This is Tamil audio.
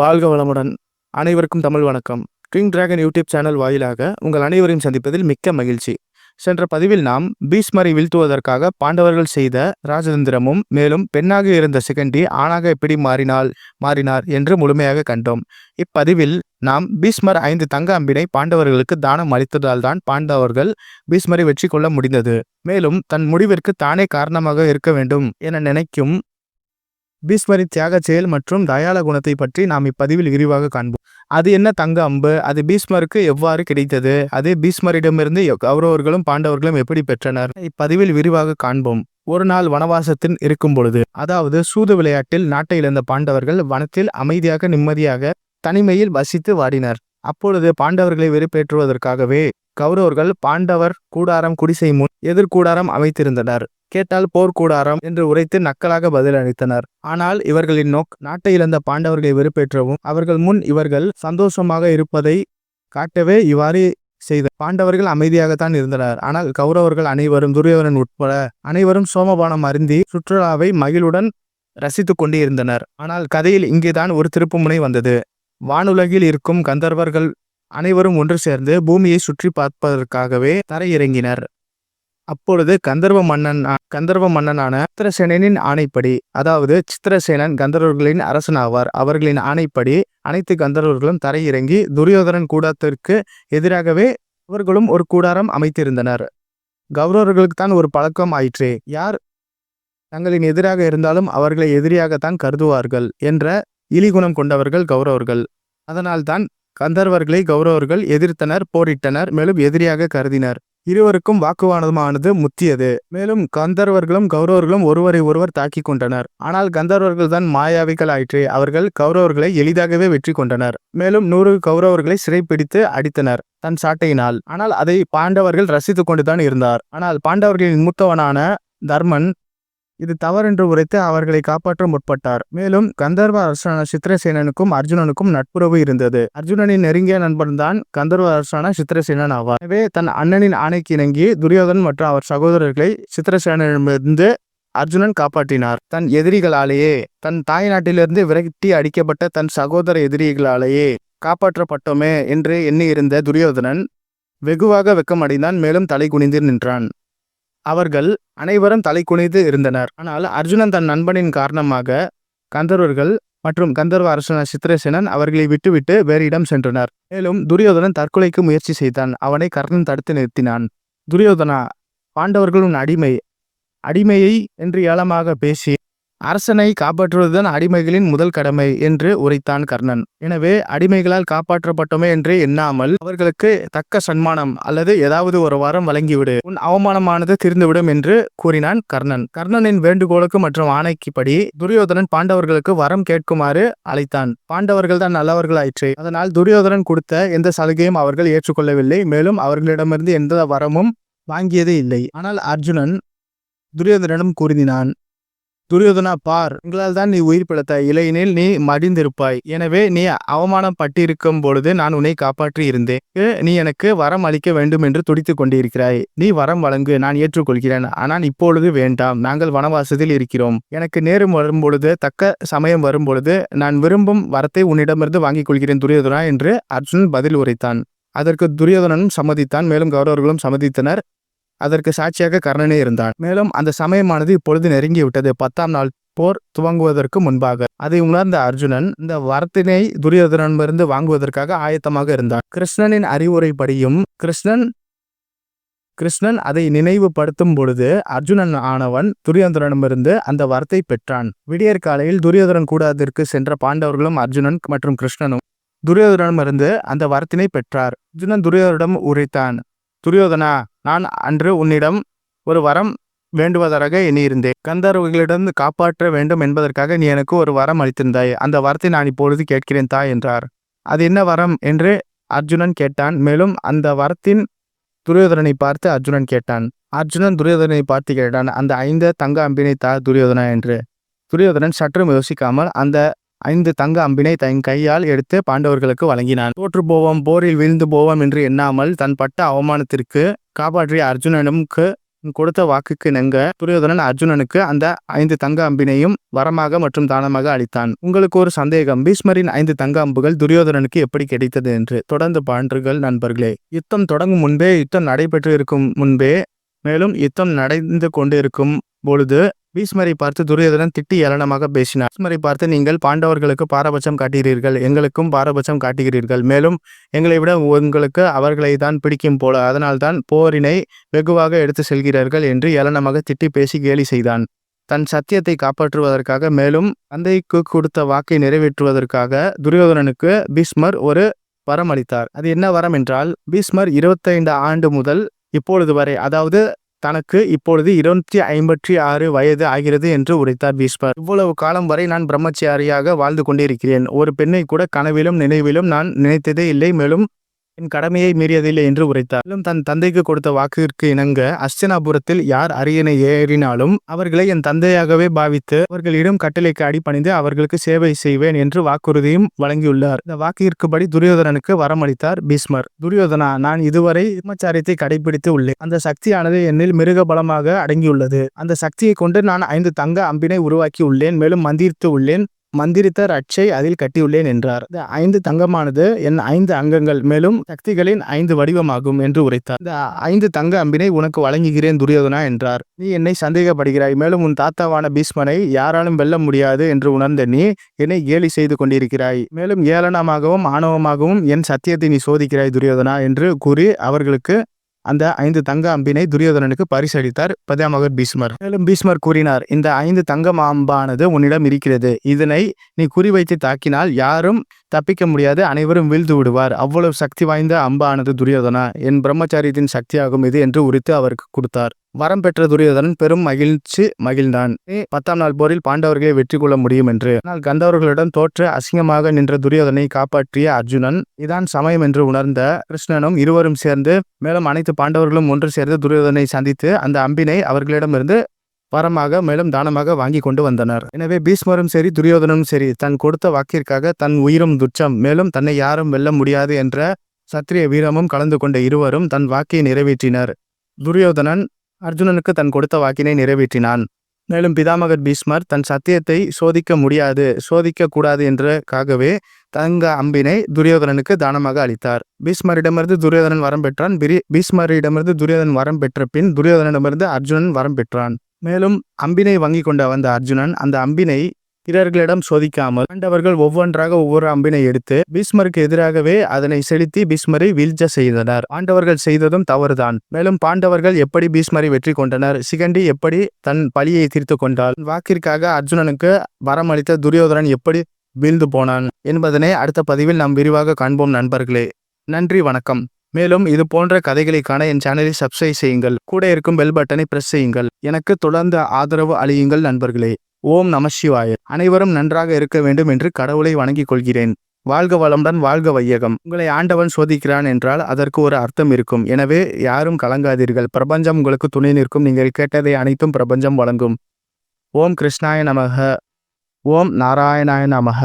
வாழ்க வளமுடன். அனைவருக்கும் தமிழ் வணக்கம். கிங் டிராகன் யூடியூப் சேனல் வாயிலாக உங்கள் அனைவரையும் சந்திப்பதில் மிக்க மகிழ்ச்சி. சென்ற பதிவில் நாம் பீஷ்மரை வீழ்த்துவதற்காக பாண்டவர்கள் செய்த ராஜதந்திரமும் மேலும் பெண்ணாக இருந்த சிகண்டி ஆணாக எப்படி மாறினாள் மாறினார் என்று முழுமையாக கண்டோம். இப்பதிவில் நாம் பீஷ்மர் ஐந்து தங்க அம்பினை பாண்டவர்களுக்கு தானம் அளித்ததால் தான் பாண்டவர்கள் பீஷ்மரை வெற்றி கொள்ள முடிந்தது. மேலும் தன் முடிவிற்கு தானே காரணமாக இருக்க வேண்டும் என நினைக்கும் பீஷ்மரின் தியாக செயல் மற்றும் தயால குணத்தை பற்றி நாம் இப்பதிவில் விரிவாக காண்போம். அது என்ன தங்க அம்பு? அது பீஷ்மருக்கு எவ்வாறு கிடைத்தது? அது பீஷ்மரிடமிருந்து கௌரவர்களும் பாண்டவர்களும் எப்படி பெற்றனர்? இப்பதிவில் விரிவாக காண்போம். ஒரு நாள் வனவாசத்தின் இருக்கும் பொழுது அதாவது சூது விளையாட்டில் நாட்டை இழந்த பாண்டவர்கள் வனத்தில் அமைதியாக நிம்மதியாக தனிமையில் வசித்து வாடினர். அப்பொழுது பாண்டவர்களை வெறுப்பேற்றுவதற்காகவே கௌரவர்கள் பாண்டவர் கூடாரம் குடிசை முன் எதிர்கூடாரம் அமைத்திருந்தனர். கேட்டால் போர் கூடாரம் என்று உரைத்து நக்கலாக பதிலளித்தனர். ஆனால் இவர்களின் நோக் நாட்டை இழந்த பாண்டவர்களை வெறுப்பேற்றவும் அவர்கள் முன் இவர்கள் சந்தோஷமாக இருப்பதை காட்டவே இவ்வாறு செய்த பாண்டவர்கள் அமைதியாகத்தான் இருந்தனர். ஆனால் கௌரவர்கள் அனைவரும் துரியோதனன் உட்பட அனைவரும் சோமபானம் அருந்தி சுற்றுலாவை மகிழுடன் ரசித்துக் கொண்டே இருந்தனர் ஆனால் கதையில் இங்கேதான் ஒரு திருப்புமுனை வந்தது. வானுலகில் இருக்கும் கந்தர்வர்கள் அனைவரும் ஒன்று சேர்ந்து பூமியை சுற்றி பார்ப்பதற்காகவே தரையிறங்கினர். அப்பொழுது கந்தர்வ மன்னன் கந்தர்வ மன்னனான சித்திரசேனனின் ஆணைப்படி அதாவது சித்திரசேனன் கந்தர்வர்களின் அரசனாவார். அவர்களின் ஆணைப்படி அனைத்து கந்தர்வர்களும் தரையிறங்கி துரியோதனன் கூடாரத்திற்கு எதிராகவே அவர்களும் ஒரு கூடாரம் அமைத்திருந்தனர். கௌரவர்களுக்கு தான் ஒரு பழக்கம் ஆயிற்றே. யார் தங்களின் எதிராக இருந்தாலும் அவர்களை எதிரியாகத்தான் கருதுவார்கள் என்ற இலிகுணம் கொண்டவர்கள் கௌரவர்கள். அதனால்தான் கந்தர்வர்களை கௌரவர்கள் எதிர்த்தனர் போரிட்டனர் மேலும் எதிரியாக கருதினர். இருவருக்கும் வாக்குவாதமானது முத்தியது. மேலும் கந்தர்வர்களும் கௌரவர்களும் ஒருவரை ஒருவர் தாக்கி கொண்டனர். ஆனால் கந்தர்வர்கள் தான் மாயாவிகள் ஆயிற்று. அவர்கள் கௌரவர்களை எளிதாகவே வெற்றி கொண்டனர். மேலும் நூறு கௌரவர்களை சிறைப்பிடித்து அடித்தனர் தன் சாட்டையினால். ஆனால் அதை பாண்டவர்கள் ரசித்துக் கொண்டுதான் இருந்தார். ஆனால் பாண்டவர்களின் மூத்தவனான தர்மன் இது தவறென்று உரைத்து அவர்களை காப்பாற்ற முற்பட்டார். மேலும் கந்தர்வ அரசனான சித்திரசேனனுக்கும் அர்ஜுனனுக்கும் நட்புறவு இருந்தது. அர்ஜுனனின் நெருங்கிய நண்பன்தான் கந்தர்வ அரசனான சித்திரசேனன் ஆவார். எனவே தன் அண்ணனின் ஆணைக்கு இணங்கி துரியோதன் மற்றும் அவர் சகோதரர்களை சித்திரசேனனிடமிருந்து அர்ஜுனன் காப்பாற்றினார். தன் எதிரிகளாலேயே தன் தாய் நாட்டிலிருந்து விரட்டி அடிக்கப்பட்ட தன் சகோதர எதிரிகளாலேயே காப்பாற்றப்பட்டோமே என்று எண்ணியிருந்த துரியோதனன் வெகுவாக வெக்கமடைந்தான். மேலும் தலை குனிந்து நின்றான். அவர்கள் அனைவரும் தலை குனிந்து இருந்தனர். ஆனால் அர்ஜுனன் தன் நண்பனின் காரணமாக கந்தர்வர்கள் மற்றும் கந்தர்வ அரசனான சித்திரசேனன் அவர்களை விட்டுவிட்டு வேறு இடம் சென்றனர். மேலும் துரியோதனன் தற்கொலைக்கு முயற்சி செய்தான். அவனை கர்ணன் தடுத்து நிறுத்தினான். துரியோதனா பாண்டவர்கள் அடிமை அடிமையை என்று ஏளமாக பேசி அரசனை காப்பாற்றுவதுதான் அடிமைகளின் முதல் கடமை என்று உரைத்தான் கர்ணன். எனவே அடிமைகளால் காப்பாற்றப்பட்டோமே என்று எண்ணாமல் அவர்களுக்கு தக்க சன்மானம் அல்லது ஏதாவது ஒரு வரம் வழங்கிவிடு. உன் அவமானமானது தீர்ந்துவிடும் என்று கூறினான் கர்ணன். கர்ணனின் வேண்டுகோளுக்கு மற்றும் ஆணைக்குப்படி துரியோதனன் பாண்டவர்களுக்கு வரம் கேட்குமாறு அழைத்தான். பாண்டவர்கள் தான் நல்லவர்களாயிற்று. அதனால் துரியோதனன் கொடுத்த எந்த சலுகையும் அவர்கள் ஏற்றுக்கொள்ளவில்லை. மேலும் அவர்களிடமிருந்து எந்த வரமும் வாங்கியதே இல்லை. ஆனால் அர்ஜுனன் துரியோதனிடம் கூறினான் துரியோதனா பார் உங்களால் தான் நீ உயிர் பிழைத்த இலையினில் நீ மடிந்திருப்பாய். எனவே நீ அவமானம் பட்டிருக்கும் பொழுது நான் உன்னை காப்பாற்றி இருந்தேன் நீ எனக்கு வரம் அளிக்க வேண்டும் என்று துடித்துக் கொண்டிருக்கிறாய். நீ வரம் வழங்கு நான் ஏற்றுக்கொள்கிறேன். ஆனால் இப்பொழுது வேண்டாம். நாங்கள் வனவாசத்தில் இருக்கிறோம். எனக்கு நேரம் வரும்பொழுது தக்க சமயம் வரும்பொழுது நான் விரும்பும் வரத்தை உன்னிடமிருந்து வாங்கிக் கொள்கிறேன் துரியோதனா என்று அர்ஜுனன் பதில் உரைத்தான். அதற்கு துரியோதனனும் சம்மதித்தான். மேலும் கௌரவர்களும் சம்மதித்தனர். அதற்கு சாட்சியாக கர்ணனே இருந்தான். மேலும் அந்த சமயமானது இப்பொழுது நெருங்கி விட்டது பத்தாம் நாள் போர் துவங்குவதற்கு முன்பாக அதை உணர்ந்த அர்ஜுனன் இந்த வரத்தினை துரியோதனமிருந்து வாங்குவதற்காக ஆயத்தமாக இருந்தான். கிருஷ்ணனின் அறிவுரைப்படியும் கிருஷ்ணன் கிருஷ்ணன் அதை நினைவுபடுத்தும் பொழுது அர்ஜுனன் ஆனவன் துரியோதனமிருந்து அந்த வரத்தை பெற்றான். விடியற் காலையில் துரியோதனன் கூடாதற்கு சென்ற பாண்டவர்களும் அர்ஜுனன் மற்றும் கிருஷ்ணனும் துரியோதனமிருந்து அந்த வரத்தினை பெற்றார். அர்ஜுனன் துரியோதனிடம் உரைத்தான் துரியோதனா நான் அன்று உன்னிடம் ஒரு வரம் வேண்டுவதாக எண்ணியிருந்தேன். கந்தர்வர்களிடம் காப்பாற்ற வேண்டும் என்பதற்காக நீ எனக்கு ஒரு வரம் அளித்திருந்தாய். அந்த வரத்தை நான் இப்பொழுது கேட்கிறேன் தா என்றார். அது என்ன வரம் என்று அர்ஜுனன் கேட்டான். மேலும் அந்த வரத்தின் துரியோதனனை பார்த்து அர்ஜுனன் கேட்டான். அர்ஜுனன் துரியோதனை பார்த்து கேட்டான். அந்த ஐந்து தங்க அம்பினை தா துரியோதனா என்று. துரியோதனன் சற்றும் யோசிக்காமல் அந்த ஐந்து தங்க அம்பினை தன் கையால் எடுத்து பாண்டவர்களுக்கு வழங்கினான். தோற்று போவோம் போரில் வீழ்ந்து போவோம் என்று எண்ணாமல் தன் பட்ட அவமானத்திற்கு காப்பாற்றிய அர்ஜுனனுக்கு கொடுத்த வாக்குக்கு நெங்க துரியோதனன் அர்ஜுனனுக்கு அந்த ஐந்து தங்க அம்பினையும் வரமாக மற்றும் தானமாக அளித்தான். உங்களுக்கு ஒரு சந்தேகம் பீஷ்மரின் ஐந்து தங்க அம்புகள் துரியோதனனுக்கு எப்படி கிடைத்தது? என்று. தொடர்ந்து பான்றுகள் நண்பர்களே யுத்தம் தொடங்கும் முன்பே யுத்தம் நடைபெற்று இருக்கும் முன்பே மேலும் யுத்தம் நடந்து கொண்டிருக்கும் பொழுது பீஷ்மரை பார்த்து துரியோதனன் திட்டி ஏளனமாக பேசினார். பீஷ்மரை பார்த்து நீங்கள் பாண்டவர்களுக்கு பாரபட்சம் காட்டுகிறீர்கள் எங்களுக்கும் பாரபட்சம் காட்டுகிறீர்கள். மேலும் எங்களை விட உங்களுக்கு அவர்களை தான் பிடிக்கும் போல அதனால்தான் போரினை வெகுவாக எடுத்து செல்கிறார்கள் என்று ஏளனமாக திட்டி பேசி கேலி செய்தான். தன் சத்தியத்தை காப்பாற்றுவதற்காக மேலும் தந்தைக்கு கொடுத்த வாக்கை நிறைவேற்றுவதற்காக துரியோதனனுக்கு பீஷ்மர் ஒரு வரம் அளித்தார். அது என்ன வரம் என்றால் பீஷ்மர் இருபத்தைந்து ஆண்டு முதல் இப்பொழுது வரை அதாவது தனக்கு இப்பொழுது இருநூற்றி ஐம்பத்தி ஆறு வயது ஆகிறது என்று உரைத்தார் பீஷ்மர். இவ்வளவு காலம் வரை நான் பிரம்மச்சாரியாக வாழ்ந்து கொண்டிருக்கிறேன். ஒரு பெண்ணை கூட கனவிலும் நினைவிலும் நான் நினைத்ததே இல்லை. மேலும் என் கடமையை மீறியதில்லை என்று உரைத்தார். மேலும் தன் தந்தைக்கு கொடுத்த வாக்கிற்கு இணங்க அஸ்தினாபுரத்தில் யார் அரியணை ஏறினாலும் அவர்களை என் தந்தையாகவே பாவித்து அவர்களிடம் கட்டளைக்கு அடிபணிந்து அவர்களுக்கு சேவை செய்வேன் என்று வாக்குறுதியும் வழங்கியுள்ளார். இந்த வாக்கிற்குபடி துரியோதனனுக்கு வரமளித்தார் பீஸ்மர் துரியோதனா நான் இதுவரை பிரம்மச்சாரியத்தை கடைபிடித்து உள்ளேன். அந்த சக்தியானது என்னில் மிருக பலமாக அடங்கியுள்ளது. அந்த சக்தியை கொண்டு நான் ஐந்து தங்க அம்பினை உருவாக்கி உள்ளேன். மேலும் மந்திரித்து உள்ளேன். மந்திரித்த ரட்சை அதில் கட்டியுள்ளேன் என்றார் இந்த ஐந்து தங்கமானது என் ஐந்து அங்கங்கள் மேலும் சக்திகளின் ஐந்து வடிவமாகும் என்று உரைத்தார். இந்த ஐந்து தங்க அம்பினை உனக்கு வழங்குகிறேன் துரியோதனா என்றார். நீ என்னை சந்தேகப்படுகிறாய். மேலும் உன் தாத்தாவான பீஷ்மனை யாராலும் வெல்ல முடியாது என்று உணர்ந்த நீ என்னை கேலி செய்து கொண்டிருக்கிறாய். மேலும் ஏளனமாகவும் ஆணவமாகவும் என் சத்தியத்தை நீ சோதிக்கிறாய் துரியோதனா என்று கூறி அவர்களுக்கு அந்த ஐந்து தங்க அம்பினை துரியோதனனுக்கு பரிசளித்தார் பதாமகர் பீஷ்மர். மேலும் பீஷ்மர் கூறினார் இந்த ஐந்து தங்க அம்பானது உன்னிடம் இருக்கிறது. இதனை நீ குறிவைத்து தாக்கினால் யாரும் தப்பிக்க முடியாது அனைவரும் வீழ்ந்து விடுவார். அவ்வளவு சக்தி வாய்ந்த அம்பானது துரியோதனா. என் பிரம்மச்சாரியத்தின் சக்தியாகும் இது என்று உரித்து அவருக்கு கொடுத்தார். வரம் பெற்ற துரியோதனன் பெரும் மகிழ்ச்சி மகிழ்ந்தான். பத்தாம் நாள் போரில் பாண்டவர்களை வெற்றி கொள்ள முடியும் என்று. ஆனால் கந்தவர்களிடம் தோற்று அசிங்கமாக நின்ற துரியோதனை காப்பாற்றிய அர்ஜுனன் இதான் சமயம் என்று உணர்ந்த கிருஷ்ணனும் இருவரும் சேர்ந்து மேலும் அனைத்து பாண்டவர்களும் ஒன்று சேர்ந்து துரியோதனை சந்தித்து அந்த அம்பினை அவர்களிடமிருந்து வரமாக மேலும் தானமாக வாங்கி கொண்டு வந்தனர். எனவே பீஷ்மரும் சரி துரியோதனும் சரி தன் கொடுத்த வாக்கிற்காக தன் உயிரும் துச்சம் மேலும் தன்னை யாரும் வெல்ல முடியாது என்ற சத்திரிய வீரமும் கலந்து கொண்ட இருவரும் தன் வாக்கை நிறைவேற்றினர். துரியோதனன் அர்ஜுனனுக்கு தன் கொடுத்த வாக்கினை நிறைவேற்றினான். மேலும் பிதாமகர் பீஷ்மர் தன் சத்தியத்தை சோதிக்க முடியாது சோதிக்க கூடாது என்றக்காகவே தங்க அம்பினை துரியோதனனுக்கு தானமாக அளித்தார். பீஷ்மரிடமிருந்து துரியோதனன் வரம் பெற்றான் பீஷ்மரிடமிருந்து துரியோதனன் வரம் பெற்ற பின் துரியோதனிடமிருந்து அர்ஜுனன் வரம் பெற்றான். மேலும் அம்பினை வாங்கி கொண்ட வந்த அர்ஜுனன் அந்த அம்பினை பிறர்களிடம் சோதிக்காமல் ஆண்டவர்கள் ஒவ்வொன்றாக ஒவ்வொரு அம்பினை எடுத்து பீஷ்மருக்கு எதிராகவே அதனை செலுத்தி பீஷ்மரை வீழ்ச்ச செய்தனர். பாண்டவர்கள் செய்ததும் தவறுதான். மேலும் பாண்டவர்கள் எப்படி பீஷ்மரை வெற்றி கொண்டனர்? சிகண்டி எப்படி தன் பழியை தீர்த்து கொண்டால் வாக்கிற்காக அர்ஜுனனுக்கு வரமளித்த துரியோதனன் எப்படி வீழ்ந்து போனான்? என்பதனை அடுத்த பதிவில் நாம் விரிவாக காண்போம் நண்பர்களே. நன்றி வணக்கம். மேலும் இது போன்ற கதைகளுக்கான என் சேனலை சப்ஸ்கிரைப் செய்யுங்கள். கூட இருக்கும் பெல் பட்டனை பிரஸ் செய்யுங்கள். எனக்கு தொடர்ந்து ஆதரவு அளியுங்கள் நண்பர்களே. ஓம் நம சிவாய. அனைவரும் நன்றாக இருக்க வேண்டும் என்று கடவுளை வணங்கிக் கொள்கிறேன். வாழ்க வளமுடன் வாழ்க வையகம். உங்களை ஆண்டவன் சோதிக்கிறான் என்றால் அதற்கு ஒரு அர்த்தம் இருக்கும். எனவே யாரும் கலங்காதீர்கள். பிரபஞ்சம் உங்களுக்கு துணை நிற்கும். நீங்கள் கேட்டதை அனைத்தும் பிரபஞ்சம் வழங்கும். ஓம் கிருஷ்ணாய நமக. ஓம் நாராயணாய நமக.